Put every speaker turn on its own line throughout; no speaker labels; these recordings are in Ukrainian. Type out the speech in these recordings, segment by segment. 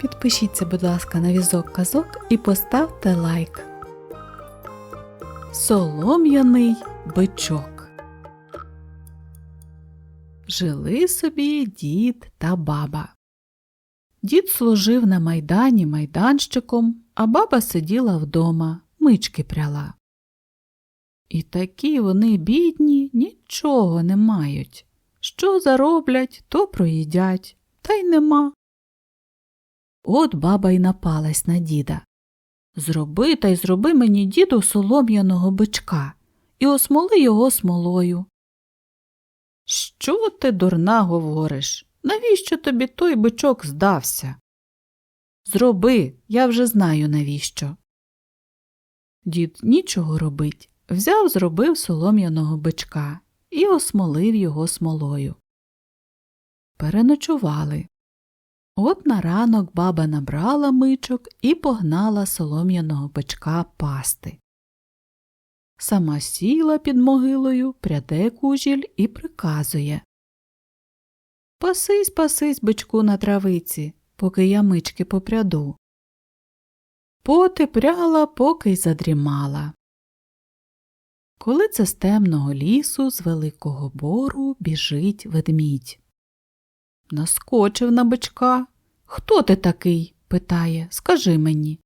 Підпишіться, будь ласка, на візок казок і поставте лайк. Солом'яний бичок. Жили собі дід та баба. Дід служив на майдані майданщиком, а баба сиділа вдома, мички пряла. І такі вони бідні, нічого не мають. Що зароблять, то проїдять, та й нема. От баба й напалась на діда. Зроби та й зроби мені діду солом'яного бичка і осмоли його смолою. Що ти, дурна, говориш? Навіщо тобі той бичок здався? Зроби, я вже знаю навіщо. Дід нічого робить, взяв, зробив солом'яного бичка і осмолив його смолою. Переночували. От на ранок баба набрала мичок і погнала солом'яного бичка пасти. Сама сіла під могилою, пряде кужіль і приказує Пасись, пасись, бичку на травиці, поки я мички попряду. Поти пряла, поки й задрімала. Коли це з темного лісу з великого бору біжить ведмідь. Наскочив на бичка. Хто ти такий? питає, скажи мені.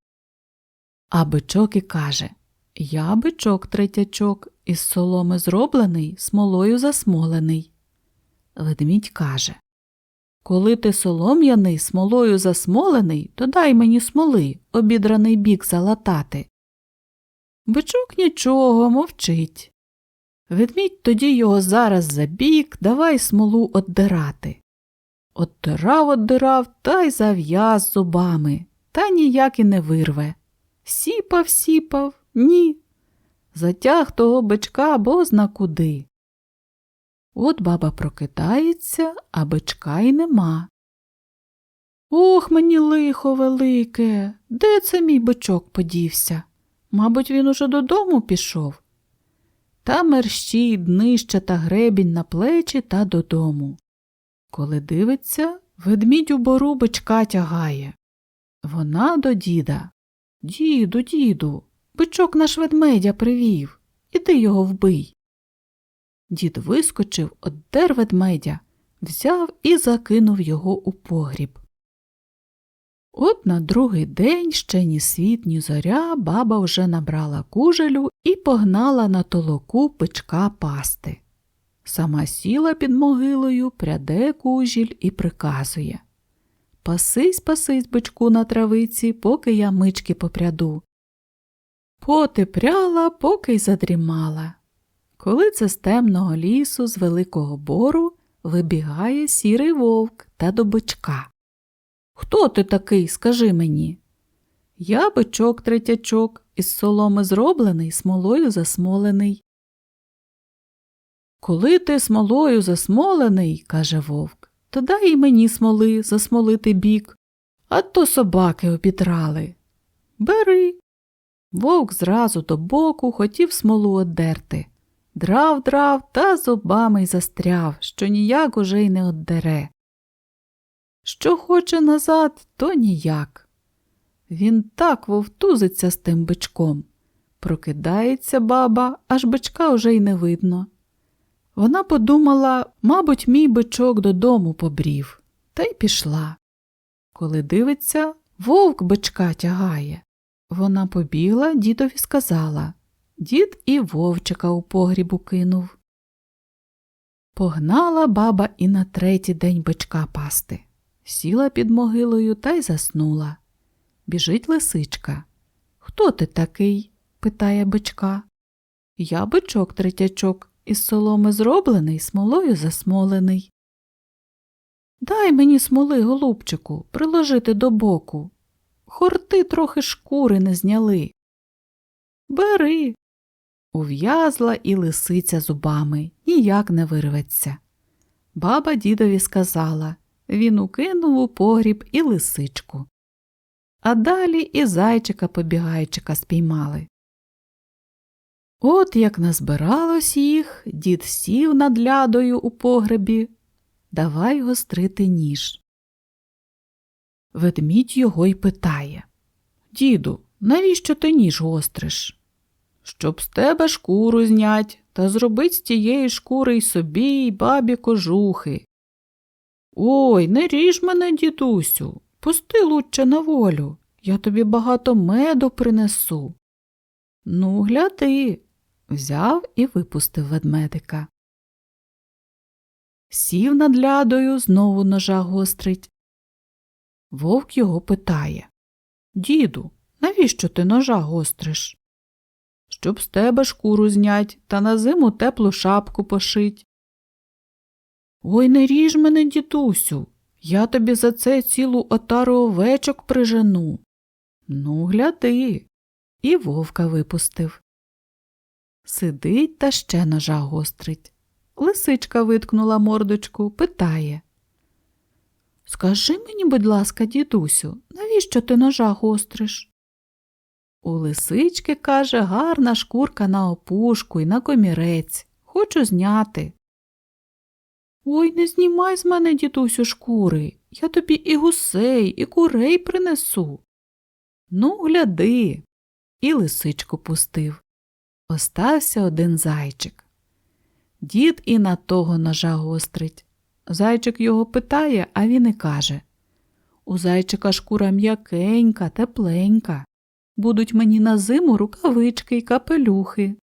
А бичок і каже Я бичок третячок, із соломи зроблений, смолою засмолений. Ведмідь каже Коли ти солом'яний, смолою засмолений, то дай мені смоли, обідраний бік залатати. Бичок нічого мовчить. Ведмідь тоді його зараз за бік, давай смолу оддирати. Оддирав, оддирав та й зав'яз зубами, та ніяк і не вирве. Сіпав, сіпав, ні. Затяг того бичка бозна куди. От баба прокидається, а бичка й нема. Ох, мені лихо велике, де це мій бичок подівся? Мабуть, він уже додому пішов. Та мерщій, днища та гребінь на плечі та додому. Коли дивиться, ведмідь у бору бичка тягає. Вона до діда. Діду, діду, бичок наш ведмедя привів. Іди його вбий. Дід вискочив, оддер ведмедя, взяв і закинув його у погріб. От на другий день ще ні світ, ні зоря баба вже набрала кужелю і погнала на толоку бичка пасти. Сама сіла під могилою, пряде кужіль і приказує Пасись, пасись, бичку на травиці, поки я мички попряду. Поти пряла, поки й задрімала. Коли це з темного лісу, з великого бору, вибігає сірий вовк та до бичка. Хто ти такий, скажи мені? Я бичок третячок, із соломи зроблений, смолою засмолений. Коли ти смолою засмолений, каже вовк, то дай і мені смоли засмолити бік, а то собаки обідрали. Бери. Вовк зразу до боку хотів смолу оддерти. Драв, драв та зубами й застряв, що ніяк уже й не оддере. Що хоче назад, то ніяк. Він так вовтузиться з тим бичком. Прокидається баба, аж бичка уже й не видно. Вона подумала, мабуть, мій бичок додому побрів, та й пішла. Коли дивиться, вовк бичка тягає. Вона побігла, дідові сказала. Дід і вовчика у погрібу кинув. Погнала баба і на третій день бичка пасти. Сіла під могилою та й заснула. Біжить лисичка. Хто ти такий? питає бичка. Я бичок третячок, із соломи зроблений, смолою засмолений. Дай мені смоли, голубчику, приложити до боку. Хорти трохи шкури не зняли. Бери. Ув'язла і лисиця зубами, ніяк не вирветься. Баба дідові сказала він укинув у погріб і лисичку. А далі і зайчика побігайчика спіймали. От як назбиралось їх, дід сів над лядою у погребі, давай гострити ніж. Ведмідь його й питає Діду, навіщо ти ніж гостриш? Щоб з тебе шкуру знять та зробить з тієї шкури й собі, й бабі кожухи. Ой, не ріж мене, дідусю, пусти лучше на волю, я тобі багато меду принесу. Ну, гляди, взяв і випустив ведмедика. Сів над лядою, знову ножа гострить. Вовк його питає Діду, навіщо ти ножа гостриш? Щоб з тебе шкуру знять та на зиму теплу шапку пошить. Ой, не ріж мене, дідусю, я тобі за це цілу отару овечок прижену. Ну, гляди. І вовка випустив. Сидить та ще ножа гострить. Лисичка виткнула мордочку, питає. Скажи мені, будь ласка, дідусю, навіщо ти ножа гостриш? У лисички, каже, гарна шкурка на опушку і на комірець. Хочу зняти. Ой, не знімай з мене, дідусю, шкури. Я тобі і гусей, і курей принесу. Ну, гляди. І лисичку пустив. Остався один зайчик. Дід і на того ножа гострить. Зайчик його питає, а він і каже У зайчика шкура м'якенька, тепленька. Будуть мені на зиму рукавички й капелюхи.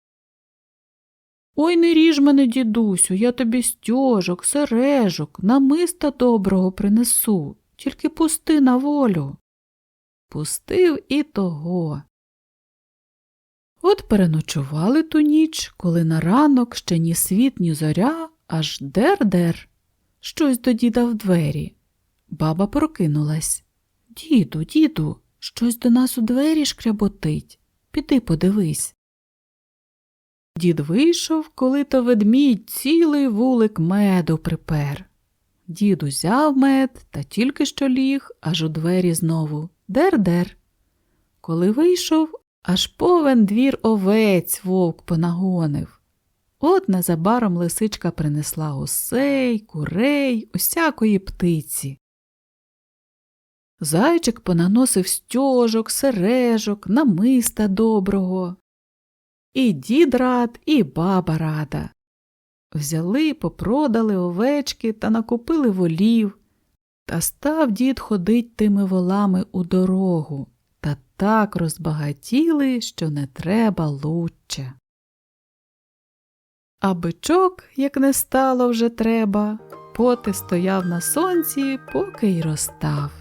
Ой, не ріж мене, дідусю, я тобі стьожок, сережок, намиста доброго принесу, тільки пусти на волю. Пустив і того. От переночували ту ніч, коли на ранок ще ні світ, ні зоря, аж дер-дер. Щось до діда в двері. Баба прокинулась. Діду, діду, щось до нас у двері шкряботить. Піди подивись. Дід вийшов, коли то ведмідь цілий вулик меду припер. Дід узяв мед та тільки що ліг, аж у двері знову дер-дер. Коли вийшов, аж повен двір овець вовк понагонив. От незабаром лисичка принесла гусей, курей, усякої птиці. Зайчик понаносив стьожок, сережок, намиста доброго. І дід рад, і баба рада. Взяли, попродали овечки та накупили волів. Та став дід ходить тими волами у дорогу, та так розбагатіли, що не треба лучче. А бичок, як не стало вже треба, поти стояв на сонці, поки й розстав.